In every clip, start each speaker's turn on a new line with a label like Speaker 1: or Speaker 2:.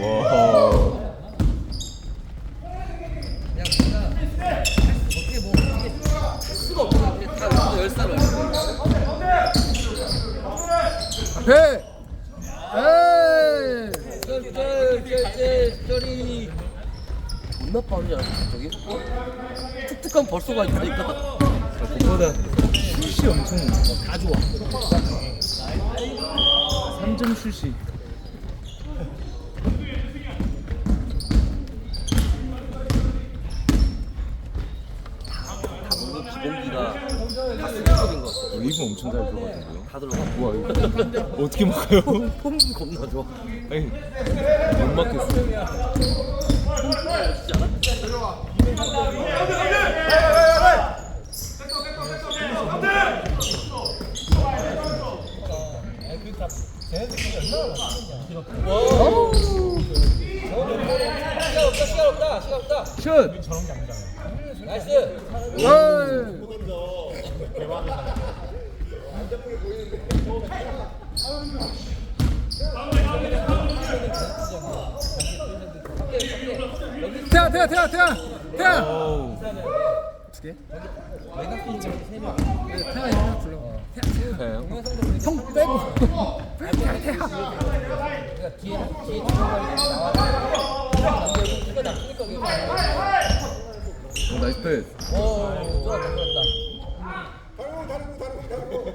Speaker 1: 와.
Speaker 2: 그냥 뭔가 어떻게 뭐 이게 할 수가 없어. 그냥 다 여기서 열 살을
Speaker 3: 앞에. 에이.
Speaker 2: 쩔쩔쩔쩔쩔이 존나 빠르지 않아 저기? 툭툭하면 벌써 가니까
Speaker 1: 그거보다 슛이 엄청
Speaker 2: 다 좋아
Speaker 1: 3점 슛이
Speaker 2: 다것 같아
Speaker 1: 웨이브 엄청 잘 들어가던데요.
Speaker 2: 다 들어가
Speaker 1: 와 이거 어떻게 막아요?
Speaker 2: 폼 겁나 좋아
Speaker 1: 아니 못 막겠어.
Speaker 2: 시간 없다 시간 없다 시간 없다
Speaker 3: 슛.
Speaker 2: 나이스
Speaker 3: 에이. 태야 태야 태야 태야 태야
Speaker 1: 어우.
Speaker 3: 어떻게? 태야 태야 불러 태야
Speaker 1: 해요?
Speaker 3: 형 빼고 태야 태야
Speaker 2: 그러니까 뒤에 뒤에 중간에 나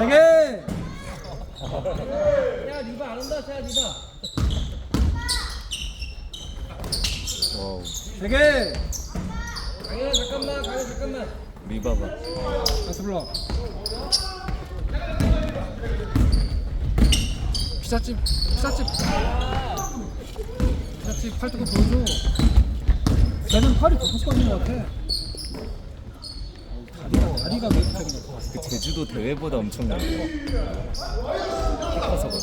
Speaker 3: 세개
Speaker 2: 야 리바 안 온다 자 리바.
Speaker 1: 와우.
Speaker 3: 세개
Speaker 2: 강현아 잠깐만 강현아 잠깐만.
Speaker 1: 리바가.
Speaker 3: 다시 불러 피자집 피자집. 피자집 팔뚝을 보여줘. 나는 팔이 더 두꺼워진 것 같아 매력적인 것 같아
Speaker 1: 그 제주도 대회보다 엄청나요. 키 커서 그런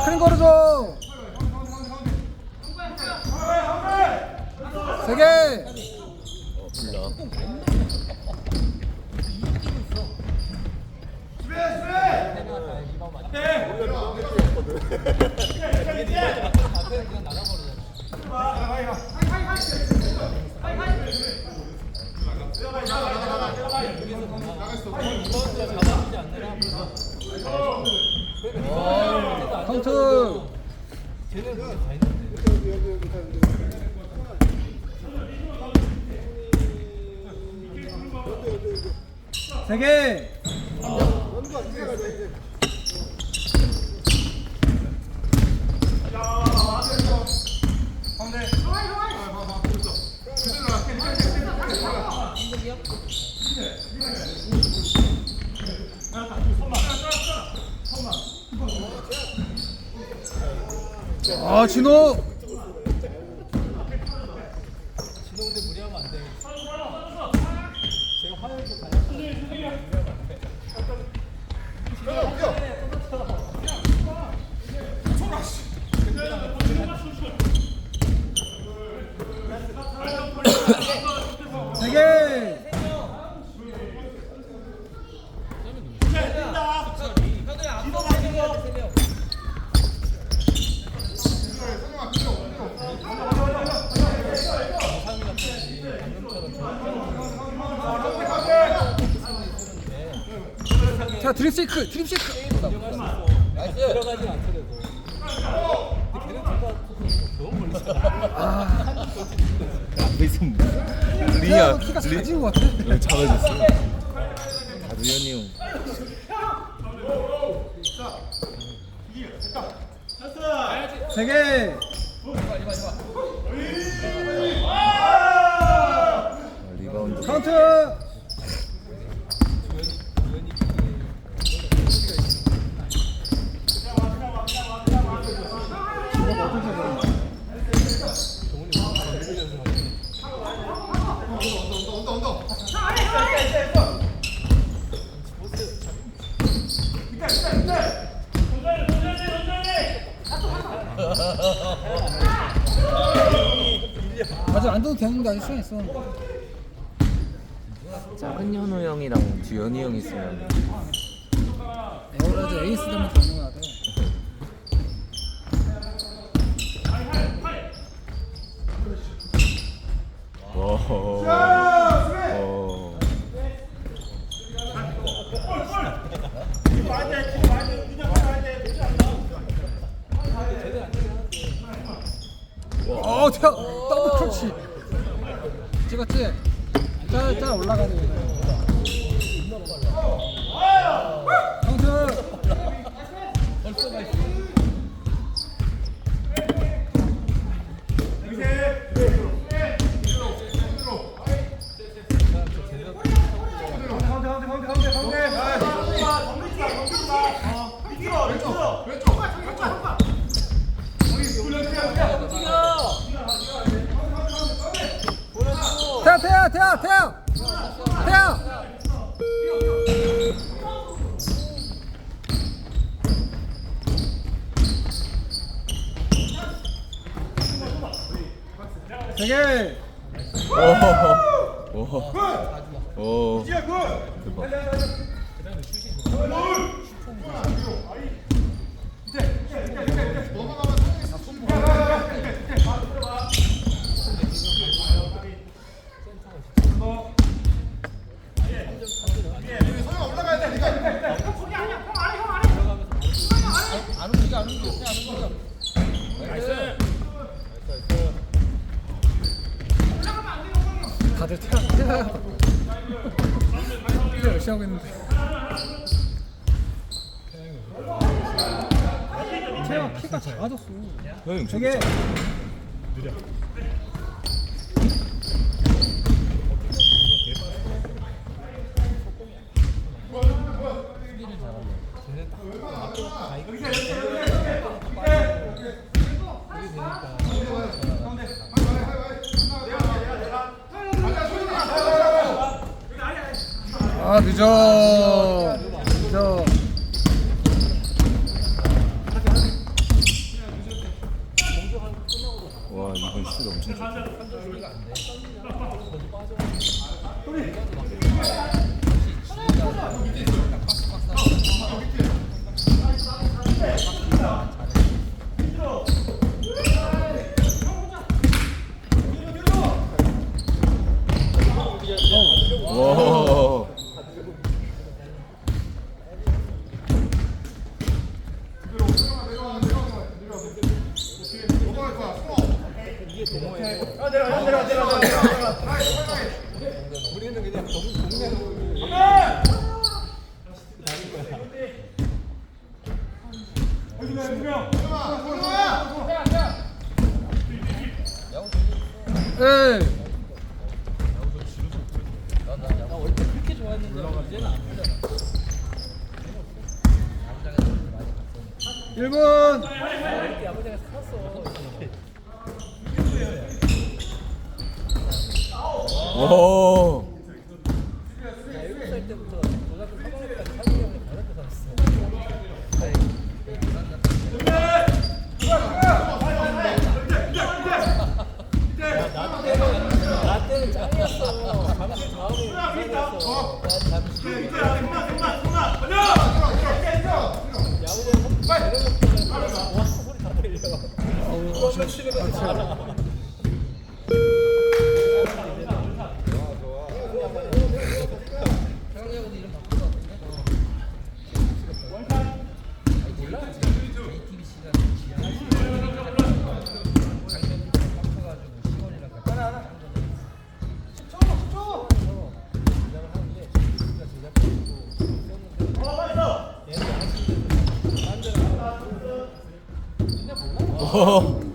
Speaker 3: 스크린 걸어줘 세개
Speaker 1: 어, 불러.
Speaker 3: 카운트 세 개 아 진호 세개
Speaker 2: 현우야 앞서 세명해야 돼 세명
Speaker 3: 자 드립 쉐이크 드립 쉐이크
Speaker 2: 나이스 들어가지 않더라도
Speaker 1: 앞에 있으면
Speaker 3: 태야
Speaker 1: 리야.
Speaker 3: 너 키가
Speaker 1: 리-
Speaker 3: 작아진 것 같아
Speaker 1: 네, 작아졌어. 다 루현이 형.
Speaker 3: 세 개.
Speaker 1: 아, 리바운드.
Speaker 3: 카운트. 이거 어떻게 해? 아직 안 돼도 되는데 아직 시간 있어.
Speaker 1: 작은 현우 형이랑 주현이 형 있으면.
Speaker 3: 에어라즈 에이스 되면 경고해야 돼.
Speaker 1: 오. 오.
Speaker 3: 어, 태 더블 크러치. 찍었지? 짜, 짜 올라가는 거. 카운트. 태야, 세 개.
Speaker 1: 오. 오. 오. 대박.
Speaker 3: 다들 태야 열심히 하고 있는데. 태야 키가 작아졌어.
Speaker 1: 형님
Speaker 3: 세 개. 아 늦어 늦어
Speaker 1: 와 이번 슛 엄청 좋다.
Speaker 3: 에이 일분
Speaker 1: 오.
Speaker 4: 어.
Speaker 5: 분위기 이런 것도 재밌어.
Speaker 4: 어.
Speaker 1: 풀릴게 어.